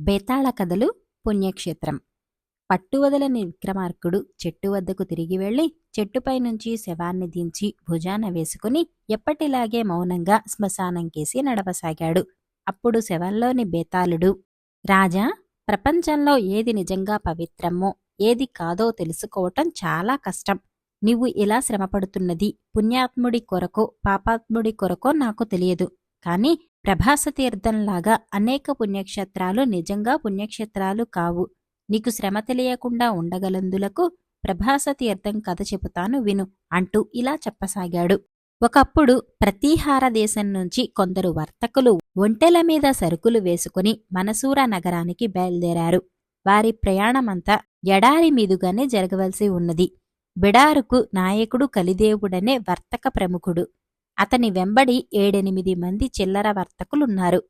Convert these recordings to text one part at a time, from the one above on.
బేతాళ కథలు పుణ్యక్షేత్రం. పట్టువదలని విక్రమార్కుడు చెట్టు వద్దకు తిరిగి వెళ్ళి చెట్టుపై నుంచి శవాన్ని దించి భుజాన వేసుకుని ఎప్పటిలాగే మౌనంగా శ్మశానంకేసి నడవసాగాడు. అప్పుడు శవంలోని బేతాళుడు రాజా ప్రపంచంలో ఏది నిజంగా పవిత్రమో ఏది కాదో తెలుసుకోవటం చాలా కష్టం. నువ్వు ఇలా శ్రమపడుతున్నది పుణ్యాత్ముడి కొరకో పాపాత్ముడి కొరకో నాకు తెలియదు. కానీ ప్రభాసతీర్థంలాగా అనేక పుణ్యక్షేత్రాలు నిజంగా పుణ్యక్షేత్రాలు కావు. నీకు శ్రమ తెలియకుండా ఉండగలందులకు ప్రభాస తీర్థం కథ చెబుతాను విను అంటూ ఇలా చెప్పసాగాడు. ఒకప్పుడు ప్రతీహార దేశం నుంచి కొందరు వర్తకులు ఒంటెల మీద సరుకులు వేసుకుని మనసూర నగరానికి బయలుదేరారు. వారి ప్రయాణమంతా ఎడారి మీదుగానే జరగవలసి ఉన్నది. బిడారుకు నాయకుడు కలిదేవుడనే వర్తక ప్రముఖుడు. అతని వెంబడి ఏడెనిమిది మంది చిల్లర వర్తకులున్నారు.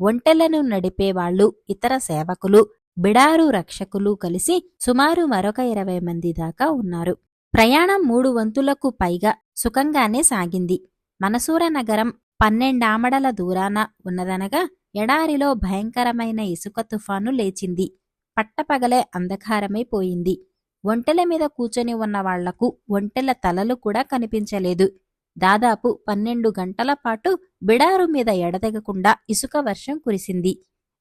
ఒంటెలను నడిపేవాళ్ళు ఇతర సేవకులు బిడారు రక్షకులు కలిసి సుమారు మరొక ఇరవై మంది దాకా ఉన్నారు. ప్రయాణం మూడు వంతులకు పైగా సుఖంగానే సాగింది. మనసూర నగరం పన్నెండామడల దూరాన ఉన్నదనగా ఎడారిలో భయంకరమైన ఇసుక తుఫాను లేచింది. పట్టపగలే అంధకారమైపోయింది ఒంటెల మీద కూర్చొని ఉన్న వాళ్ళకు ఒంటెల తలలు కూడా కనిపించలేదు. దాదాపు పన్నెండు గంటల పాటు బిడారు మీద ఎడతెగకుండా ఇసుక వర్షం కురిసింది.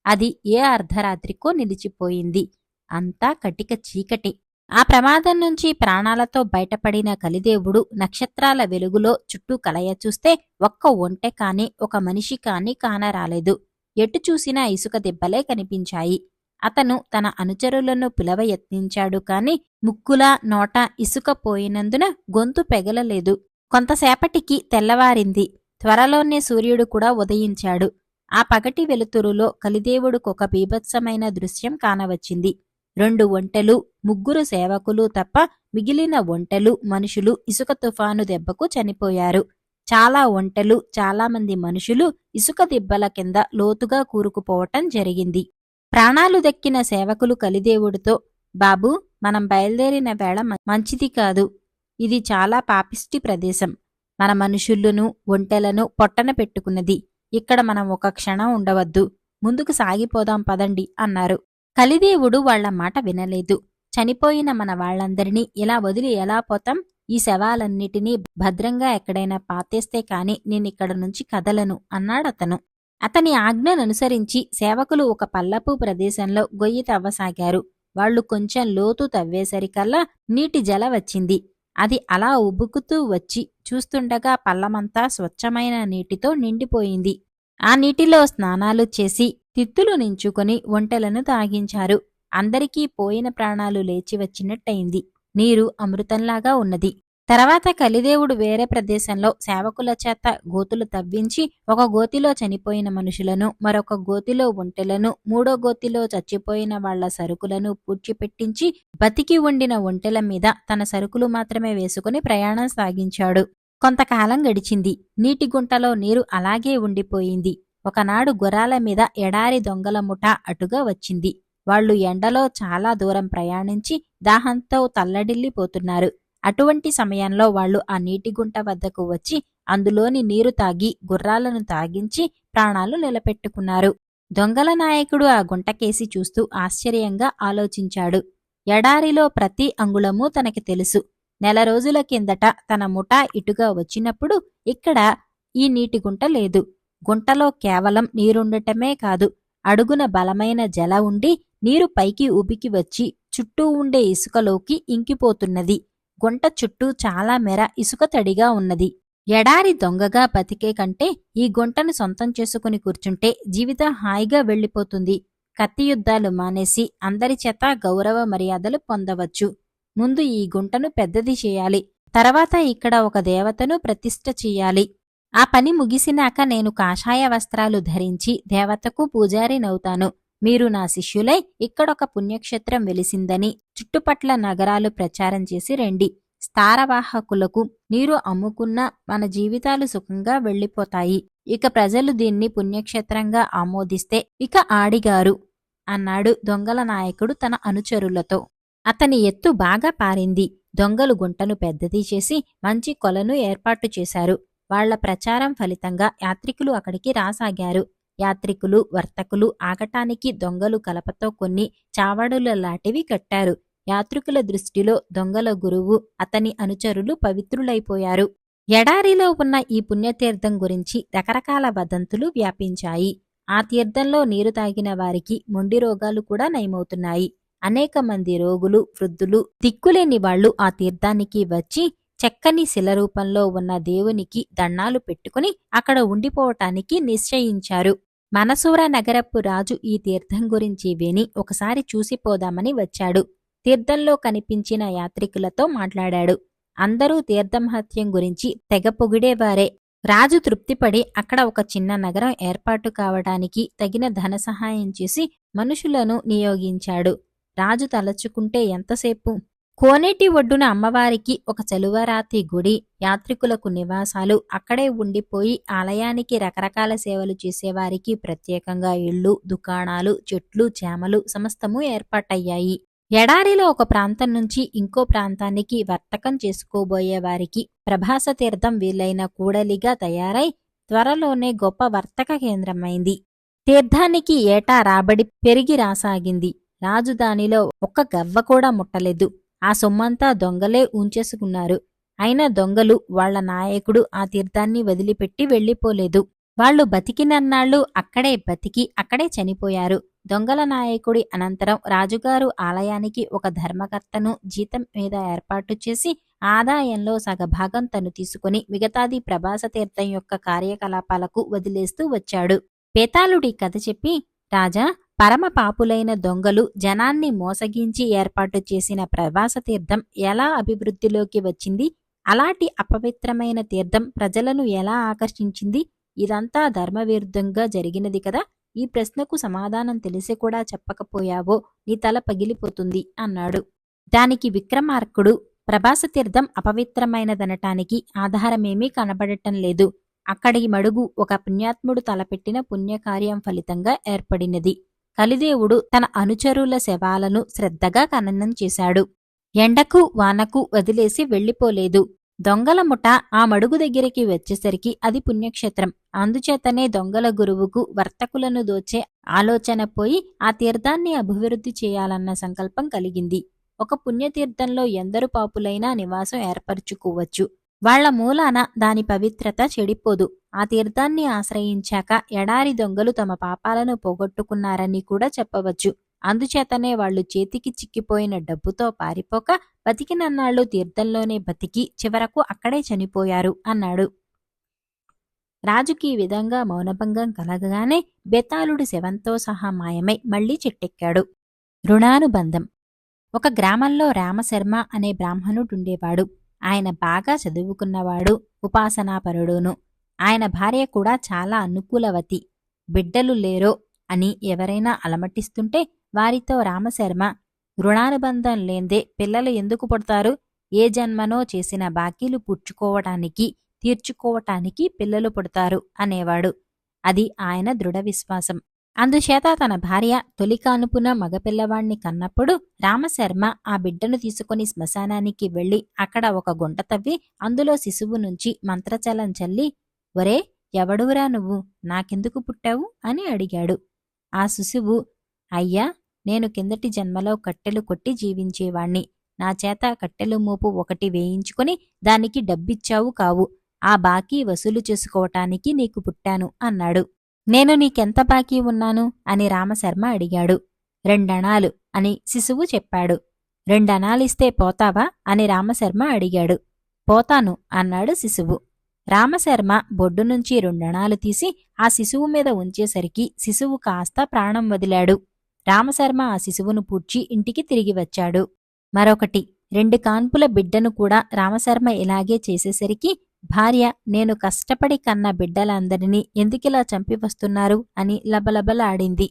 అది ఏ అర్ధరాత్రికో నిలిచిపోయింది. అంతా కటిక చీకటి. ఆ ప్రమాదం నుంచి ప్రాణాలతో బయటపడిన కలిదేవుడు నక్షత్రాల వెలుగులో చుట్టూ కలయ చూస్తే ఒక్క ఒంటె కాని ఒక మనిషి కాని కానరాలేదు. ఎటు చూసినా ఇసుక దెబ్బలే కనిపించాయి. అతను తన అనుచరులను పిలవ యత్నించాడు కాని ముక్కులా నోట ఇసుక పోయినందున గొంతు పెగలలేదు. కొంతసేపటికి తెల్లవారింది. త్వరలోనే సూర్యుడు కూడా ఉదయించాడు. ఆ పగటి వెలుతురులో కలిదేవుడుకొక బీభత్సమైన దృశ్యం కానవచ్చింది. రెండు ఒంటెలు ముగ్గురు సేవకులు తప్ప మిగిలిన ఒంటెలు మనుషులు ఇసుక తుఫాను దెబ్బకు చనిపోయారు. చాలా ఒంటెలు చాలామంది మనుషులు ఇసుక దిబ్బల కింద లోతుగా కూరుకుపోవటం జరిగింది. ప్రాణాలు దక్కిన సేవకులు కలిదేవుడితో బాబూ మనం బయలుదేరిన వేళ మంచిది కాదు. ఇది చాలా పాపిష్టి ప్రదేశం. మన మనుషులను ఒంటెలను పొట్టన పెట్టుకున్నది. ఇక్కడ మనం ఒక క్షణం ఉండవద్దు. ముందుకు సాగిపోదాం పదండి అన్నారు. కలిదేవుడు వాళ్ళ మాట వినలేదు. చనిపోయిన మన వాళ్ళందరినీ ఇలా వదిలి ఎలా పోతాం? ఈ శవాలన్నిటినీ భద్రంగా ఎక్కడైనా పాతేస్తే కాని నేనిక్కడ నుంచి కదలను అన్నాడతను అతని. ఆజ్ఞననుసరించి సేవకులు ఒక పల్లపు ప్రదేశంలో గొయ్యి తవ్వసాగారు. వాళ్ళు కొంచెం లోతు తవ్వేసరికల్లా నీటి జల వచ్చింది. అది అలా ఉబుకుతూ వచ్చి చూస్తుండగా పల్లమంతా స్వచ్ఛమైన నీటితో నిండిపోయింది. ఆ నీటిలో స్నానాలు చేసి తిత్తులు నించుకొని ఒంటెలను తాగించారు. అందరికీ పోయిన ప్రాణాలు లేచి వచ్చినట్టయింది. నీరు అమృతంలాగా ఉన్నది. తర్వాత కలిదేవుడు వేరే ప్రదేశంలో సేవకుల చేత గోతులు తవ్వించి ఒక గోతిలో చనిపోయిన మనుషులను మరొక గోతిలో ఒంటెలను మూడో గోతిలో చచ్చిపోయిన వాళ్ళ సరుకులను పూడ్చిపెట్టించి బతికి ఉండిన ఒంటెల మీద తన సరుకులు మాత్రమే వేసుకుని ప్రయాణం సాగించాడు. కొంతకాలం గడిచింది. నీటి గుంటలో నీరు అలాగే ఉండిపోయింది. ఒకనాడు గుర్రాల మీద ఎడారి దొంగల ముఠ అటుగా వచ్చింది. వాళ్ళు ఎండలో చాలా దూరం ప్రయాణించి దాహంతో తల్లడిల్లిపోతున్నారు. అటువంటి సమయంలో వాళ్ళు ఆ నీటి గుంట వద్దకు వచ్చి అందులోని నీరు తాగి గుర్రాలను తాగించి ప్రాణాలు నిలబెట్టుకున్నారు. దొంగల నాయకుడు ఆ గుంటకేసి చూస్తూ ఆశ్చర్యంగా ఆలోచించాడు. ఎడారిలో ప్రతి అంగుళమూ తనకి తెలుసు. నెల రోజుల కిందట తన ముఠా ఇటుగా వచ్చినప్పుడు ఇక్కడ ఈ నీటి గుంట లేదు. గుంటలో కేవలం నీరుండటమే కాదు అడుగున బలమైన జల ఉండి నీరు పైకి ఉబికి వచ్చి చుట్టూ ఉండే ఇసుకలోకి ఇంకిపోతున్నది. గుంట చుట్టూ చాలా మెర ఇసుక తడిగా ఉన్నది. ఎడారి దొంగగా బతికే కంటే ఈ గుంటను సొంతం చేసుకుని కూర్చుంటే జీవితం హాయిగా వెళ్ళిపోతుంది. కత్తి యుద్ధాలు మానేసి అందరి చేత గౌరవ మర్యాదలు పొందవచ్చు. ముందు ఈ గుంటను పెద్దది చేయాలి. తర్వాత ఇక్కడ ఒక దేవతను ప్రతిష్ఠ చేయాలి. ఆ పని ముగిసినాక నేను కాషాయ వస్త్రాలు ధరించి దేవతకు పూజారినవుతాను. మీరు నా శిష్యులై ఇక్కడొక పుణ్యక్షేత్రం వెలిసిందని చుట్టుపట్ల నగరాలు ప్రచారం చేసి రండి. స్థారవాహకులకు నీరు అమ్ముకున్న మన జీవితాలు సుఖంగా వెళ్ళిపోతాయి. ఇక ప్రజలు దీన్ని పుణ్యక్షేత్రంగా ఆమోదిస్తే ఇక ఆడిగారు అన్నాడు దొంగల నాయకుడు తన అనుచరులతో. అతని ఎత్తు బాగా పారింది. దొంగలు గుంటను పెద్దది చేసి మంచి కొలను ఏర్పాటు చేశారు. వాళ్ళ ప్రచారం ఫలితంగా యాత్రికులు అక్కడికి రాసాగారు. యాత్రికులు వర్తకులు ఆగటానికి దొంగలు కలపతో కొన్ని చావడుల లాంటివి కట్టారు. యాత్రికుల దృష్టిలో దొంగల గురువు అతని అనుచరులు పవిత్రులైపోయారు. ఎడారిలో ఉన్న ఈ పుణ్యతీర్థం గురించి రకరకాల వదంతులు వ్యాపించాయి. ఆ తీర్థంలో నీరు తాగిన వారికి మొండి రోగాలు కూడా నయమవుతున్నాయి. అనేక మంది రోగులు వృద్ధులు దిక్కులేని వాళ్ళు ఆ తీర్థానికి వచ్చి చెక్కని శిల రూపంలో ఉన్న దేవునికి దండాలు పెట్టుకుని అక్కడ ఉండిపోవటానికి నిశ్చయించారు. మనసూర నగరపు రాజు ఈ తీర్థం గురించి విని ఒకసారి చూసిపోదామని వచ్చాడు. తీర్థంలో కనిపించిన యాత్రికులతో మాట్లాడాడు. అందరూ తీర్థమహత్యం గురించి తెగ పొగిడేవారే. రాజు తృప్తిపడి అక్కడ ఒక చిన్న నగరం ఏర్పాటు కావడానికి తగిన ధన సహాయం చేసి మనుషులను నియోగించాడు. రాజు తలచుకుంటే ఎంతసేపు? కోనేటి ఒడ్డున అమ్మవారికి ఒక చలువరాతి గుడి యాత్రికులకు నివాసాలు అక్కడే ఉండిపోయి ఆలయానికి రకరకాల సేవలు చేసేవారికి ప్రత్యేకంగా ఇళ్ళు దుకాణాలు చెట్లు చేమలు సమస్తము ఏర్పాటయ్యాయి. ఎడారిలో ఒక ప్రాంతం నుంచి ఇంకో ప్రాంతానికి వర్తకం చేసుకోబోయే వారికి ప్రభాస తీర్థం వీలైన కూడలిగా తయారై త్వరలోనే గొప్ప వర్తక కేంద్రమైంది. తీర్థానికి ఏటా రాబడి పెరిగి రాసాగింది. రాజు దానిలో ఒక్క గవ్వ కూడా ముట్టలేదు. ఆ సొమ్మంతా దొంగలే ఉంచేసుకున్నారు అయినా దొంగలు వాళ్ళ నాయకుడు ఆ తీర్థాన్ని వదిలిపెట్టి వెళ్ళిపోలేదు వాళ్ళు బతికినన్నాళ్ళు అక్కడే బతికి అక్కడే చనిపోయారు. దొంగల నాయకుడి అనంతరం రాజుగారు ఆలయానికి ఒక ధర్మకర్తను జీతం మీద ఏర్పాటు చేసి ఆదాయంలో సగభాగం తను తీసుకుని మిగతాది ప్రభాస తీర్థం యొక్క కార్యకలాపాలకు వదిలేస్తూ వచ్చాడు. పేతాళుడి కథ చెప్పి రాజా పరమ పాపులైన దొంగలు జనాన్ని మోసగించి ఏర్పాటు చేసిన ప్రభాస తీర్థం ఎలా అభివృద్ధిలోకి వచ్చింది? అలాంటి అపవిత్రమైన తీర్థం ప్రజలను ఎలా ఆకర్షించింది? ఇదంతా ధర్మవిరుద్ధంగా జరిగినది కదా? ఈ ప్రశ్నకు సమాధానం తెలిసి కూడా చెప్పకపోయావో నీ తల పగిలిపోతుంది అన్నాడు. దానికి విక్రమార్కుడు ప్రభాసతీర్థం అపవిత్రమైనదనటానికి ఆధారమేమీ కనబడటం లేదు. అక్కడి మడుగు ఒక పుణ్యాత్ముడు తలపెట్టిన పుణ్యకార్యం ఫలితంగా ఏర్పడినది. కలిదేవుడు తన అనుచరుల శవాలను శ్రద్ధగా ఖననం చేశాడు. ఎండకు వానకు వదిలేసి వెళ్ళిపోలేదు. దొంగల ముఠ ఆ మడుగు దగ్గరికి వచ్చేసరికి అది పుణ్యక్షేత్రం. అందుచేతనే దొంగల గురువుకు వర్తకులను దోచే ఆలోచన పోయి ఆ తీర్థాన్ని అభివృద్ధి చేయాలన్న సంకల్పం కలిగింది. ఒక పుణ్యతీర్థంలో ఎందరు పాపులైనా నివాసం ఏర్పరచుకోవచ్చు. వాళ్ళ మూలాన దాని పవిత్రత చెడిపోదు. ఆ తీర్థాన్ని ఆశ్రయించాక ఎడారి దొంగలు తమ పాపాలను పోగొట్టుకున్నారని కూడా చెప్పవచ్చు. అందుచేతనే వాళ్ళు చేతికి చిక్కిపోయిన డబ్బుతో పారిపోక బతికినన్నాళ్ళు తీర్థంలోనే బతికి చివరకు అక్కడే చనిపోయారు అన్నాడు. రాజుకి ఈ విధంగా మౌనభంగం కలగగానే బెతాళుడు శవంతో సహా మాయమై మళ్ళీ చెట్టెక్కాడు. రుణానుబంధం. ఒక గ్రామంలో రామశర్మ అనే బ్రాహ్మణుడుండేవాడు. ఆయన బాగా చదువుకున్నవాడు ఉపాసనాపరుడును. ఆయన భార్య కూడా చాలా అనుకూలవతి. బిడ్డలు లేరో అని ఎవరైనా అలమటిస్తుంటే వారితో రామశర్మ రుణానుబంధం లేందే పిల్లలు ఎందుకు పుడతారు? ఏ జన్మనో చేసిన బాకీలు పుచ్చుకోవటానికి తీర్చుకోవటానికి పిల్లలు పుడతారు అనేవాడు. అది ఆయన దృఢ విశ్వాసం. అందుచేత తన భార్య తొలి కానుపున మగపిల్లవాణ్ణి కన్నప్పుడు రామశర్మ ఆ బిడ్డను తీసుకుని శ్మశానానికి వెళ్ళి అక్కడ ఒక గుంట తవ్వి అందులో శిశువు నుంచి మంత్రచలం చల్లి ఒరే ఎవడువురా నువ్వు? నాకెందుకు పుట్టావు? అని అడిగాడు. ఆ శిశువు అయ్యా నేను కిందటి జన్మలో కట్టెలు కొట్టి జీవించేవాణ్ణి. నా చేత కట్టెలు మోపు ఒకటి వేయించుకుని దానికి డబ్బిచ్చావు కావు. ఆ బాకీ వసూలు చేసుకోవటానికి నీకు పుట్టాను అన్నాడు. నేను నీకెంత బాకీ ఉన్నాను? అని రామశర్మ అడిగాడు. రెండణాలు అని శిశువు చెప్పాడు. రెండణాలిస్తే పోతావా? అని రామశర్మ అడిగాడు. పోతాను అన్నాడు శిశువు. రామశర్మ బొడ్డు నుంచి రెండణాలు తీసి ఆ శిశువు మీద ఉంచేసరికి శిశువు కాస్త ప్రాణం వదిలాడు. రామశర్మ ఆ శిశువును పూడ్చి ఇంటికి తిరిగి వచ్చాడు. మరొకటి రెండు కాన్పుల బిడ్డను కూడా రామశర్మ ఇలాగే చేసేసరికి భార్య నేను కష్టపడి కన్న బిడ్డలందరినీ ఎందుకిలా చంపి వస్తున్నారు? అని లబలబలాడింది.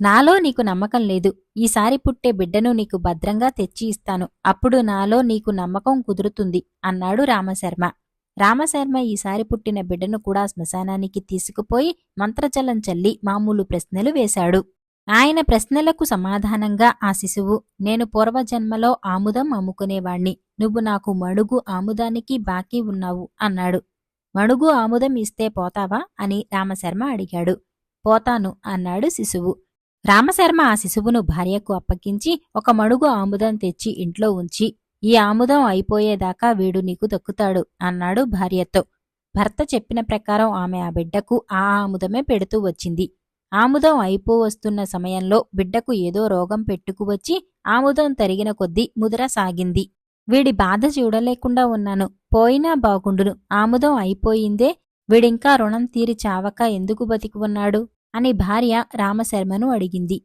నాలో నీకు నమ్మకం లేదు. ఈసారి పుట్టే బిడ్డను నీకు భద్రంగా తెచ్చి ఇస్తాను. అప్పుడు నాలో నీకు నమ్మకం కుదురుతుంది అన్నాడు రామశర్మ. రామశర్మ ఈసారి పుట్టిన బిడ్డను కూడా శ్మశానానికి తీసుకుపోయి మంత్రజలం చల్లి మామూలు ప్రశ్నలు వేశాడు. ఆయన ప్రశ్నలకు సమాధానంగా ఆ శిశువు నేను పూర్వజన్మలో ఆముదం అమ్ముకునేవాణ్ణి. నువ్వు నాకు మడుగు ఆముదానికి బాకీ ఉన్నావు అన్నాడు. మడుగు ఆముదం ఇస్తే పోతావా? అని రామశర్మ అడిగాడు. పోతాను అన్నాడు శిశువు. రామశర్మ ఆ శిశువును భార్యకు అప్పగించి ఒక మడుగు ఆముదం తెచ్చి ఇంట్లో ఉంచి ఈ ఆముదం అయిపోయేదాకా వీడు నీకు దక్కుతాడు అన్నాడు భార్యతో. భర్త చెప్పిన ప్రకారం ఆమె ఆ బిడ్డకు ఆ ఆముదమే పెడుతూ వచ్చింది. ఆముదం అయిపోవస్తున్న సమయంలో బిడ్డకు ఏదో రోగం పెట్టుకువచ్చి ఆముదం తరిగిన కొద్దీ ముదర సాగింది. వీడి బాధ చూడలేకుండా ఉన్నాను. పోయినా బాగుండును. ఆముదం అయిపోయిందే. వీడింకా రుణం తీరి చావక ఎందుకు బతికి ఉన్నాడు అని భార్య రామశర్మను అడిగింది.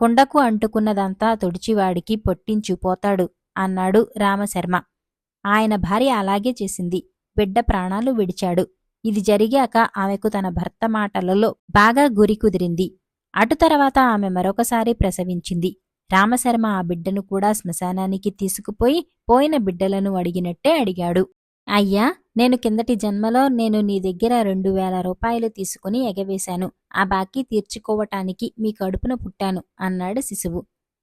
కుండకు అంటుకున్నదంతా తుడిచివాడికి పొట్టించు పోతాడు అన్నాడు రామశర్మ. ఆయన భార్య అలాగే చేసింది. బిడ్డ ప్రాణాలు విడిచాడు. ఇది జరిగాక ఆమెకు తన భర్త మాటలలో బాగా గురి కుదిరింది. అటు తర్వాత ఆమె మరొకసారి ప్రసవించింది. రామశర్మ ఆ బిడ్డను కూడా శ్మశానానికి తీసుకుపోయి పోయిన బిడ్డలను అడిగినట్టే అడిగాడు. అయ్యా నేను కిందటి జన్మలో నేను నీ దగ్గర రెండు వేల రూపాయలు తీసుకుని ఎగవేశాను. ఆ బాకీ తీర్చుకోవటానికి మీ కడుపున పుట్టాను అన్నాడు శిశువు.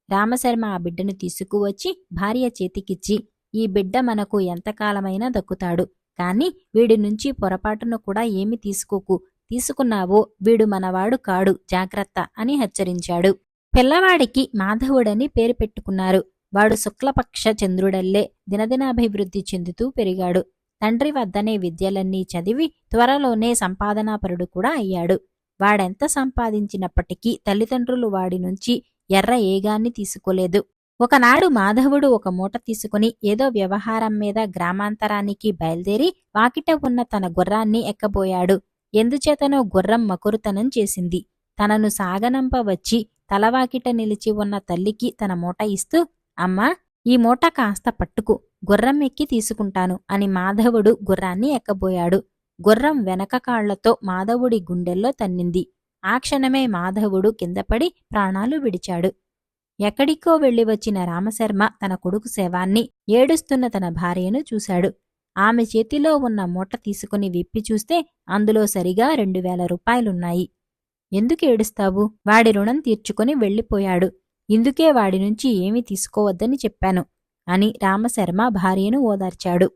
రామశర్మ ఆ బిడ్డను తీసుకువచ్చి భార్య చేతికిచ్చి ఈ బిడ్డ మనకు ఎంతకాలమైనా దక్కుతాడు కాని వీడి నుంచి పొరపాటున కూడా ఏమి తీసుకోకు. తీసుకున్నావో వీడు మనవాడు కాడు జాగ్రత్త అని హెచ్చరించాడు. పిల్లవాడికి మాధవుడని పేరు పెట్టుకున్నారు. వాడు శుక్లపక్ష చంద్రుడల్లే దినదినాభివృద్ధి చెందుతూ పెరిగాడు. తండ్రి వద్దనే విద్యలన్నీ చదివి త్వరలోనే సంపాదనాపరుడు కూడా అయ్యాడు. వాడెంత సంపాదించినప్పటికీ తల్లిదండ్రులు వాడి నుంచి ఎర్ర ఏగాన్ని తీసుకోలేదు. ఒకనాడు మాధవుడు ఒక మూట తీసుకుని ఏదో వ్యవహారం మీద గ్రామాంతరానికి బయలుదేరి వాకిట ఉన్న తన గుర్రాన్ని ఎక్కబోయాడు. ఎందుచేతనో గుర్రం మకురుతనం చేసింది. తనను సాగనంప వచ్చి తలవాకిట నిలిచి ఉన్న తల్లికి తన మూట ఇస్తూ అమ్మా ఈ మూట కాస్త పట్టుకు గుర్రం ఎక్కి తీసుకుంటాను అని మాధవుడు గుర్రాన్ని ఎక్కబోయాడు. గుర్రం వెనక కాళ్ళతో మాధవుడి గుండెల్లో తన్నింది. ఆ క్షణమే మాధవుడు కిందపడి ప్రాణాలు విడిచాడు. ఎక్కడికో వెళ్ళి వచ్చిన రామశర్మ తన కొడుకు శవాన్ని ఏడుస్తున్న తన భార్యను చూశాడు. ఆమె చేతిలో ఉన్న మూట తీసుకుని విప్పి చూస్తే అందులో సరిగా రెండు వేల రూపాయలున్నాయి. ఎందుకు ఏడుస్తావు? వాడి రుణం తీర్చుకుని వెళ్ళిపోయాడు. ఇందుకే వాడి నుంచి ఏమీ తీసుకోవద్దని చెప్పాను అని రామశర్మ భార్యను ఓదార్చాడు.